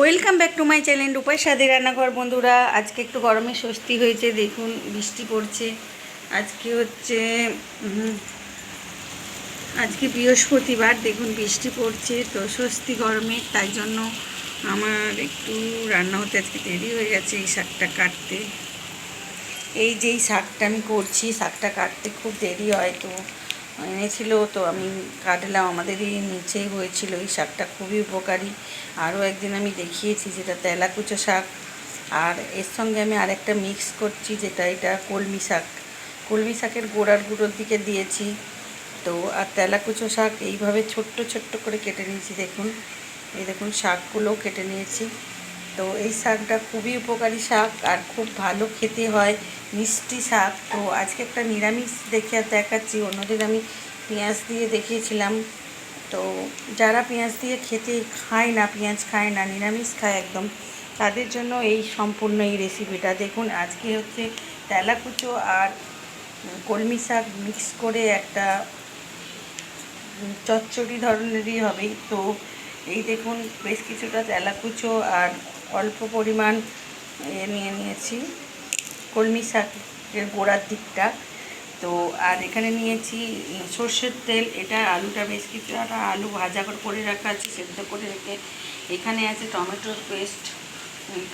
Welcome back to my channel Rupai Sadi রান্নাঘর বন্ধুরা। আজকে একটু গরমে স্বস্তি হয়েছে, দেখুন, বৃষ্টি পড়ছে। আজকে হচ্ছে আজকে বৃহস্পতিবার, দেখুন, বৃষ্টি পড়ছে, তো স্বস্তি গরমে, তাই জন্য আমার একটু রান্না হতে আজকে দেরি হয়ে গেছে এই শাকটা কাটতে। এই যে এই শাকটা আমি করছি, শাকটা কাটতে খুব দেরি হয়, তো এনেছিল তো, আমি কাটলাম। আমাদের এই নিচেই হয়েছিল এই শাকটা, খুবই উপকারী। আরও একদিন আমি দেখিয়েছি যেটা তেলাকুচো শাক। আর এর সঙ্গে আমি আরেকটা মিক্স করছি, যেটা এটা কলমি শাক। কলমি শাকের গোড়ার গুঁড়োর দিকে দিয়েছি। তো, আর তেলাকুচো শাক এইভাবে ছোট্ট ছোট্ট করে কেটে নিয়েছি, দেখুন। এই দেখুন, শাকগুলোও কেটে নিয়েছি। তো এই শাকটা খুবই উপকারী শাক আর খুব ভালো খেতে হয়, মিষ্টি শাক। তো আজকে একটা নিরামিষ দেখে দেখাচ্ছি অন্যদিন আমি পেঁয়াজ দিয়ে দেখিয়েছিলাম। তো যারা পেঁয়াজ দিয়ে খেতে খায় না, পেঁয়াজ খায় না, নিরামিষ খায় একদম, তাদের জন্য এই সম্পূর্ণ এই রেসিপিটা দেখুন, আজকে হচ্ছে তেলাকুচো আর কলমি শাক মিক্স করে একটা চচ্চড়ি ধরনেরই হবে। তো এই দেখুন, বেশ কিছুটা তেলাকুচো আর অল্প পরিমাণ এ নিয়ে নিয়েছি কলমি শাকের গোড়ার দিকটা। তো আর এখানে নিয়েছি সর্ষের তেল এটা আলুটা বেশ কিছুটা আলু ভাজা করে রাখা আছে সেদ্ধ করে রেখে এখানে আছে টমেটোর পেস্ট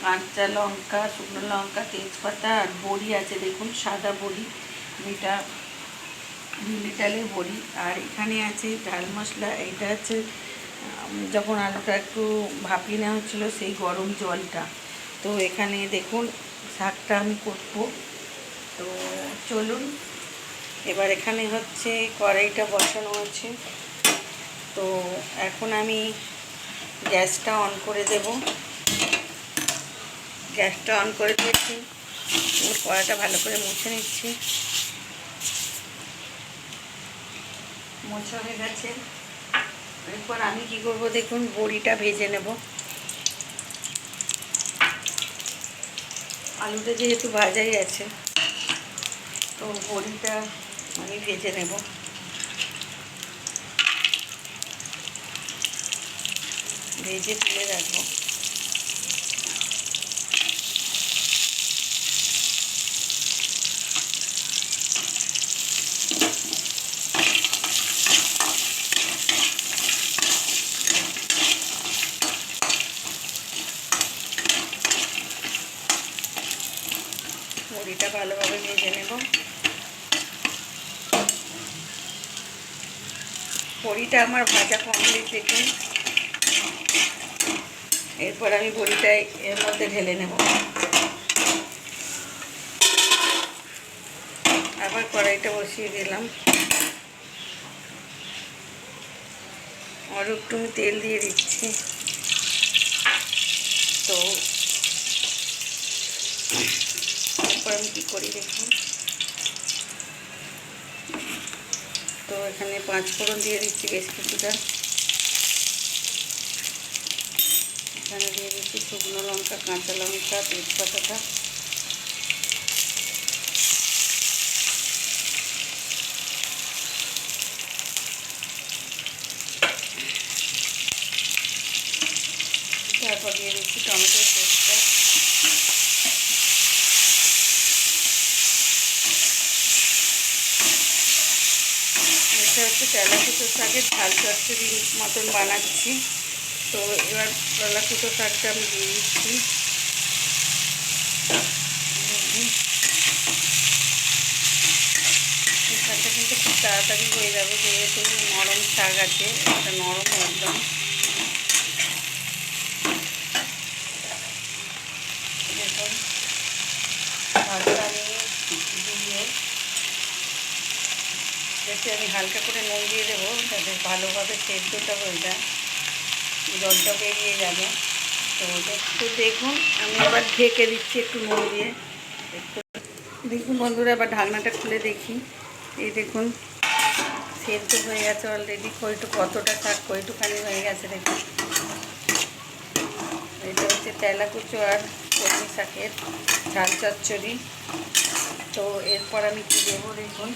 কাঁচা লঙ্কা শুকনো লঙ্কা তেজপাতা আর বড়ি আছে দেখুন সাদা বড়ি এটা বিউলি ডালের বড়ি। আর এখানে আছে ডাল মশলা এটা উম, যখন আলুটা একটু ভাপিয়ে নেওয়া হচ্ছিল, সেই গরম জলটা। তো এখানে দেখুন, শাকটা আমি করব। তো চলুন, এবার এখানে হচ্ছে কড়াইটা বসানো আছে। তো এখন আমি গ্যাসটা অন করে দেব। গ্যাসটা অন করে দিয়েছি। কড়াইটা ভালো করে মুছে নিচ্ছি। মোছা হয়ে গেছে। এরপর আমি কি করব দেখুন, বড়িটা ভেজে নেব। আলুটা যেহেতু ভাজাই আছে, তো বড়িটা আমি ভেজে নেব। ভেজে তুলে রাখব বড়িটা ভালোভাবে ভেজে নেব। বড়িটা আমার ভাজা কমপ্লিট দেখুন এরপর আমি বড়িটা এর মধ্যে ঢেলে নেব। আবার কড়াইটা বসিয়ে দিলাম। আরও একটু তেল দিয়ে দিচ্ছি। তো তারপর আমি কী করি দেখুন। তো এখানে পাঁচ ফোড়ন দিয়ে দিচ্ছি বেশ কিছুটা। এখানে দিয়ে দিচ্ছি শুকনো লঙ্কা, কাঁচা লঙ্কা, তেজপাতাটা। তারপর দিয়ে দিচ্ছি টমেটোর এটা হচ্ছে তেলাকুচো শাকের ঝাল চচ্চড়ি মতন বানাচ্ছি। তো এবার তেলাকুচো শাকটা আমি দিয়ে দিচ্ছি। শাকটা কিন্তু খুব তাড়াতাড়ি হয়ে যাবে, যেহেতু নরম শাক আছে, এটা নরম একদম দেখুন শাকটা আমি দিয়ে যাতে আমি হালকা করে নুন দিয়ে দেবো, যাতে ভালোভাবে সেদ্ধটা হয়ে যায়। জলটা বেরিয়ে যাবে। তো একটু দেখুন, আমি আবার ঢেকে দিচ্ছি একটু নুন দিয়ে। একটু দেখুন বন্ধুরা আবার ঢাকনাটা খুলে দেখি। এই দেখুন, সেদ্ধ হয়ে গেছে অলরেডি কইটু কতটা শাক কইটুখানি হয়ে গেছে দেখুন। এটা হচ্ছে তেলাকুচো আর কলমি শাকের ঝাল চচ্চড়ি। তো এরপর আমি কি দেবো দেখুন?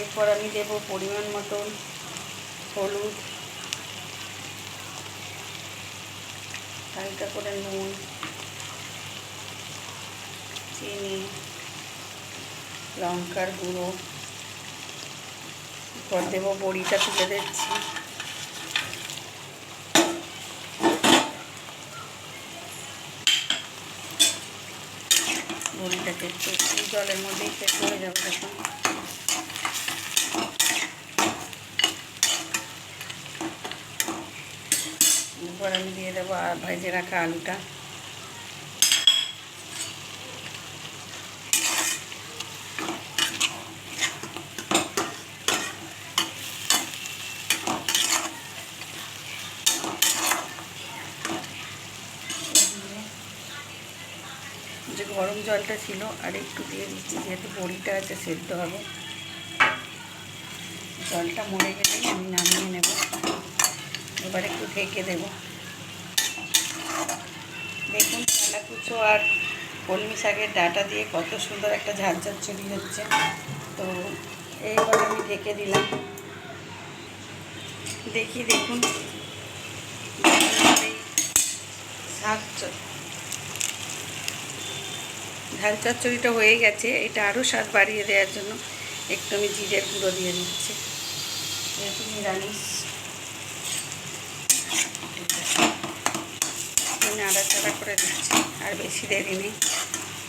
এরপর আমি দেব পরিমাণ মতন হলুদ, হালকা করে নুন, চিনি, লঙ্কার গুঁড়ো। এরপর দেবো বড়িটা তুলে দিচ্ছি। বড়িটাকে একটু জলের মধ্যেই সেট হয়ে যাবে দেখুন এরপর আমি দিয়ে দেবো আর ভেজে রাখা আলুটা। যে গরম জলটা ছিল, আর একটু দিয়ে দিচ্ছি, যেহেতু বড়িটা আছে, সেদ্ধ হবে। জলটা মরে গেলেই আমি নামিয়ে নেব। এবার একটু ঢেকে দেব দেখুন কুচো আর কলমি শাকের ডাটা দিয়ে কত সুন্দর একটা ঝাঁঝার চুরি হচ্ছে। তো এইবার আমি ঢেকে দিলাম। দেখি, দেখুন। শাক ঝাল চচ্চড়িটা হয়ে গেছে। এটা আরও স্বাদ বাড়িয়ে দেওয়ার জন্য একটু আমি জিরের গুঁড়ো দিয়ে দিচ্ছি। যেহেতু নিরামিষ আমি নাড়াচাড়া করে দিচ্ছি। আর বেশি দেরি নেই।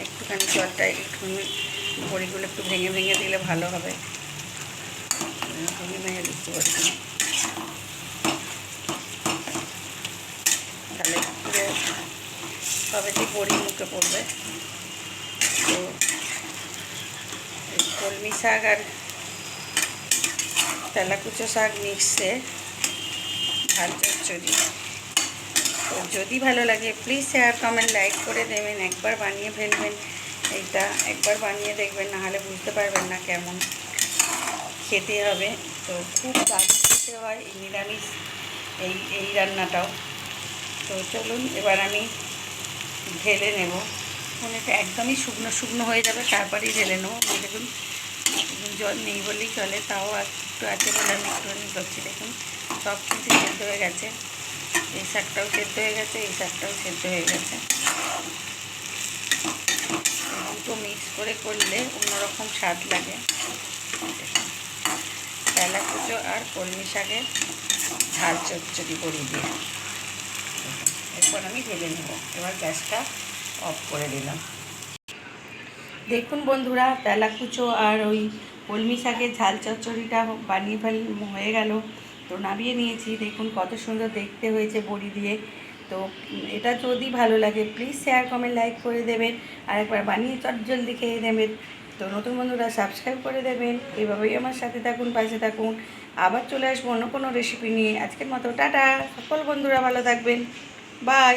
একটুখানি জলটা একটুখানি বড়িগুলো একটু ভেঙে ভেঙে দিলে ভালো হবে। ভেঙে ভেঙে দিচ্ছি বড়িগুলো। তাহলে পুরো সবেতেই বড়ি মুখে পড়বে, তো কলমি শাক আর তেলাকুচো শাক মিক্সে ঝাল চচ্চড়ি তো যদি ভালো লাগে প্লিজ শেয়ার কমেন্ট লাইক করে দেবেন, একবার বানিয়ে ফেলবেন। এইটা একবার বানিয়ে দেখবেন না হলে বুঝতে পারবেন না কেমন খেতে হবে। তো খুব দারুণ খেতে হয় এই নিরামিষ, এই এই রান্নাটাও। তো চলুন, এবার আমি ঢেলে নেব। এখন এটা একদমই শুকনো শুকনো হয়ে যাবে, তারপরেই ঢেলে নেব। আমি দেখুন জল নেই বলেই চলে, তাও একটু আছে বলে আমি একটুখানি করছি দেখুন, সব কিছু সেদ্ধ হয়ে গেছে। এই শাকটাও সেদ্ধ হয়ে গেছে, এই শাকটাও সেদ্ধ হয়ে গেছে। দুটো মিক্স করে করলে অন্যরকম স্বাদ লাগে। তেলা কুচো আর কলমি শাকের ঝাল চচ্চড়ি বড়ি দিয়ে। এরপর আমি ঢেলে নেব। এবার গ্যাসটা অফ করে দিলাম। দেখুন বন্ধুরা তেলাকুচো আর ওই কলমি শাকের ঝাল চচ্চড়িটা বানিয়ে ফেল হয়ে গেল। তো নামিয়ে নিয়েছি। দেখুন কত সুন্দর দেখতে হয়েছে বড়ি দিয়ে। তো এটা যদি ভালো লাগে প্লিজ শেয়ার কমেন্ট লাইক করে দেবেন। আর একবার বানিয়ে চট জলদি খেয়ে দেবেন। তো নতুন বন্ধুরা সাবস্ক্রাইব করে দেবেন। এভাবেই আমার সাথে থাকুন, পাশে থাকুন। আবার চলে আসব অন্য কোনো রেসিপি নিয়ে। আজকের মতো, টাটা। সকল বন্ধুরা ভালো থাকবেন। বাই